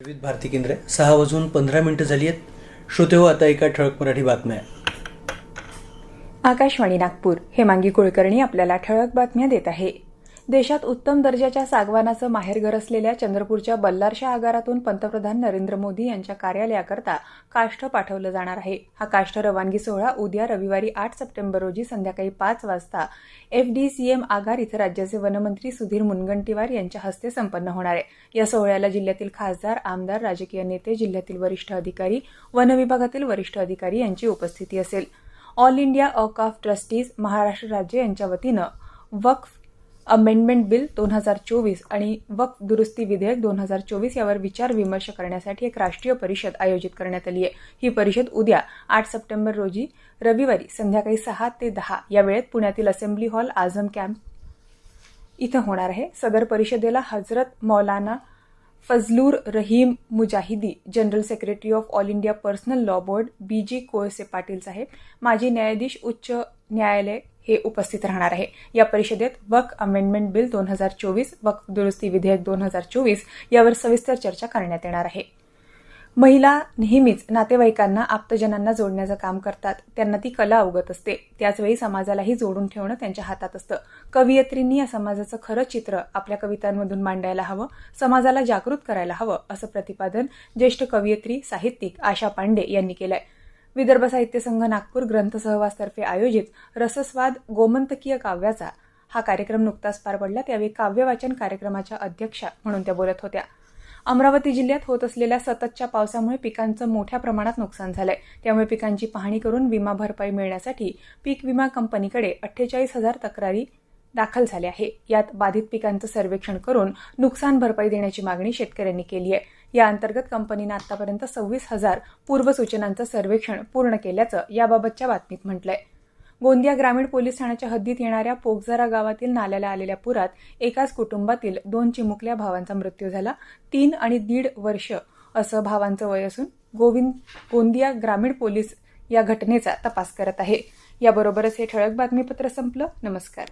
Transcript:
विविध भारती केंद्र. सहा वाजून पंधरा मिनिटं झाली आहेत. श्रोते हो आता एका ठळक मराठी बातम्या. आकाशवाणी नागपूर. हेमांगी कुलकर्णी आपल्याला ठळक बातम्या देत आहे. देशात उत्तम दर्जाच्या सागवानाचं माहेरघर असलेल्या चंद्रपूरच्या बल्लारशा आगारातून पंतप्रधान नरेंद्र मोदी यांच्या कार्यालयाकरता काष्ठ पाठवलं जाणार आहे. हा काष्ठ रवानगी सोहळा उद्या रविवारी आठ सप्टेंबर रोजी संध्याकाळी पाच वाजता एफडीसीएम आगार इथं राज्याचे वनमंत्री सुधीर मुनगंटीवार यांच्या हस्ते संपन्न होणार आहे. या सोहळ्याला जिल्ह्यातील खासदार आमदार राजकीय नेते जिल्ह्यातील वरिष्ठ अधिकारी वन विभागातील वरिष्ठ अधिकारी यांची उपस्थिती असेल. All India of trustees Maharashtra राज्य यांच्या वतीनं वक्फ अमेंडमेंट बिल दोन हजार चोवीस आणि वक्फ दुरुस्ती विधेयक दोन हजार चोवीस यावर विचार विमर्श करण्यासाठी एक राष्ट्रीय परिषद आयोजित करण्यात आली आहे. ही परिषद उद्या आठ सप्टेंबर रोजी रविवारी संध्याकाळी सहा ते दहा या वेळेत पुण्यातील असेंब्ली हॉल आझम कॅम्प इथं होणार आहे. सदर परिषदेला हजरत मौलाना Fazlur Rahim Mujahidi general secretary of all India personal law board B G Kolse Patil saheb माजी न्यायाधीश उच्च न्यायालय हे उपस्थित राहणार आहे. या परिषदेत वक्फ अमेंडमेंट बिल दोन हजार चोवीस वक्फ दुरुस्ती विधेयक दोन हजार चोवीस यावर सविस्तर चर्चा करण्यात येणार आहे. महिला नेहमीच नातेवाईकांना आप्तजनांना जोडण्याचं काम करतात. त्यांना ती कला अवगत असते. त्याचवेळी समाजालाही जोडून ठेवणं त्यांच्या हातात असतं. कवयित्रींनी या समाजाचं खरं चित्र आपल्या कवितांमधून मांडायला हवं समाजाला जागृत करायला हवं असं प्रतिपादन ज्येष्ठ कवयित्री साहित्यिक आशा पांडे यांनी केलंय. विदर्भ साहित्य संघ नागपूर ग्रंथ सहवासतर्फे आयोजित रसस्वाद गोमंतकीय काव्याचा हा कार्यक्रम नुकताच पार पडला. त्यावेळी काव्यवाचन कार्यक्रमाच्या अध्यक्षा म्हणून त्या बोलत होत्या. अमरावती जिल्ह्यात होत असलेल्या सततच्या पावसामुळे पिकांचं मोठ्या प्रमाणात नुकसान झालंय. त्यामुळे पिकांची पाहणी करून विमा भरपाई मिळण्यासाठी पीक विमा कंपनीकडे अठ्ठेचाळीस हजार तक्रारी दाखल झाल्या आहे यात बाधित पिकांचं सर्वेक्षण करून नुकसान भरपाई देण्याची मागणी शेतकऱ्यांनी केली आहे. या अंतर्गत कंपनीनं आतापर्यंत सव्वीस हजार पूर्वसूचनांचं सर्वेक्षण पूर्ण केल्याचं याबाबतच्या बातमीत म्हटलंय. गोंदिया ग्रामीण पोलीस ठाण्याच्या हद्दीत येणाऱ्या पोगझरा गावातील नाल्याला आलेल्या पुरात एकाच कुटुंबातील दोन चिमुकल्या भावांचा मृत्यू झाला. तीन आणि दीड वर्ष असं भावांचं वय असून गोविंद गोंदिया ग्रामीण पोलीस या घटनेचा तपास करत आहे. याबरोबरच हे ठळक बातमीपत्र संपलं. नमस्कार.